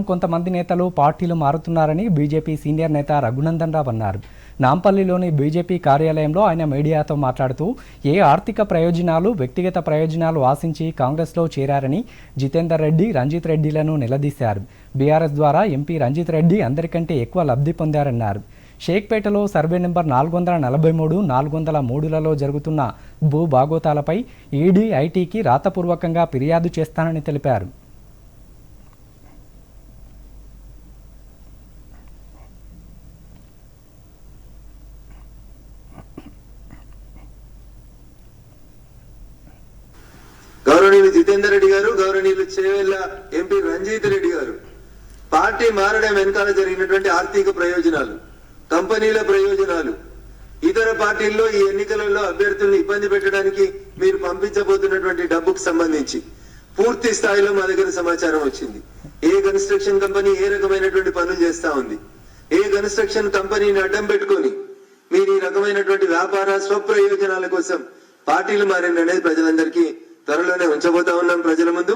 కొంతమంది నేతలు పార్టీలు మారుతున్నారని బీజేపీ సీనియర్ నేత రఘునందన్ రావు అన్నారు. నాంపల్లిలోని బీజేపీ కార్యాలయంలో ఆయన మీడియాతో మాట్లాడుతూ ఏ ఆర్థిక ప్రయోజనాలు వ్యక్తిగత ప్రయోజనాలు ఆశించి కాంగ్రెస్లో చేరారని జితేందర్ రెడ్డి రంజిత్ రెడ్డిలను నిలదీశారు. బీఆర్ఎస్ ద్వారా ఎంపీ రంజిత్ రెడ్డి అందరికంటే ఎక్కువ లబ్ధి పొందారన్నారు. షేక్పేటలో సర్వే నెంబర్ నాలుగు వందల నలభై మూడు నాలుగు వందల మూడులలో జరుగుతున్న భూ బాగోతాలపై ఈడీ ఐటీకి రాతపూర్వకంగా ఫిర్యాదు చేస్తానని తెలిపారు గౌరవనీయులు జితేందర్ రెడ్డి గారు గౌరవనీయులు చేవెళ్ళ ఎంపీ రంజిత్ రెడ్డి గారు. పార్టీ మారడం వెనకాల జరిగినటువంటి ఆర్థిక ప్రయోజనాలు కంపెనీల ప్రయోజనాలు ఇతర పార్టీల్లో ఈ ఎన్నికలలో అభ్యర్థులను ఇబ్బంది పెట్టడానికి మీరు పంపించబోతున్నటువంటి డబ్బుకు సంబంధించి పూర్తి స్థాయిలో మా దగ్గర సమాచారం వచ్చింది. ఏ కన్స్ట్రక్షన్ కంపెనీ ఏ రకమైనటువంటి పనులు చేస్తా ఉంది? ఏ కన్స్ట్రక్షన్ కంపెనీని అడ్డం పెట్టుకొని మీరు ఈ రకమైనటువంటి వ్యాపార స్వప్రయోజనాల కోసం పార్టీలు మారిందనేది ప్రజలందరికీ త్వరలోనే ఉంచబోతా ఉన్నాం ప్రజల ముందు.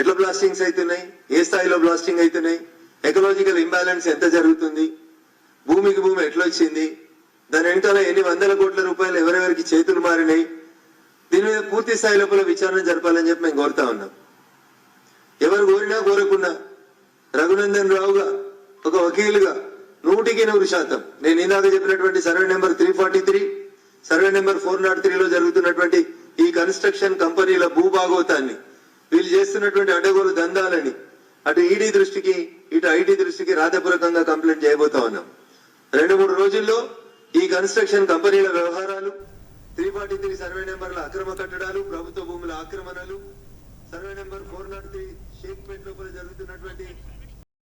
ఎట్లా బ్లాస్టింగ్స్ అవుతున్నాయి? ఏ స్థాయిలో బ్లాస్టింగ్ అవుతున్నాయి? ఎకలాజికల్ ఇంబ్యాలెన్స్ ఎంత జరుగుతుంది? భూమికి భూమి ఎట్లా వచ్చింది దాని వెనకాల ఎన్ని వందల కోట్ల రూపాయలు ఎవరెవరికి చేతులు మారినాయి? దీని మీద పూర్తి స్థాయి లోపల విచారణ జరపాలని చెప్పి మేము కోరుతా ఉన్నాం. ఎవరు కోరినా కోరకున్నా రఘునందన్ రావుగా ఒక వకీలుగా నూటికి నూరు శాతం నేను ఇందాక చెప్పినటువంటి survey number three forty three survey number four naught త్రీలో జరుగుతున్నటువంటి ఈ కన్స్ట్రక్షన్ కంపెనీల భూభాగోతాన్ని. వీళ్ళు చేస్తున్నటువంటి అడ్డగోలు దందాలని అటు ఈడీ దృష్టికి ఇటు ఐటీ దృష్టికి రాతపూర్వకంగా కంప్లైంట్ చేయబోతా ఉన్నాం. రెండు మూడు రోజుల్లో ఈ కన్స్ట్రక్షన్ కంపెనీల వ్యవహారాలు త్రీ ఫార్టీ త్రీ సర్వే నెంబర్ల అక్రమ కట్టడాలు ప్రభుత్వ భూముల ఆక్రమణలు survey number four naught three Shaikpet లోపల జరుగుతున్నటువంటి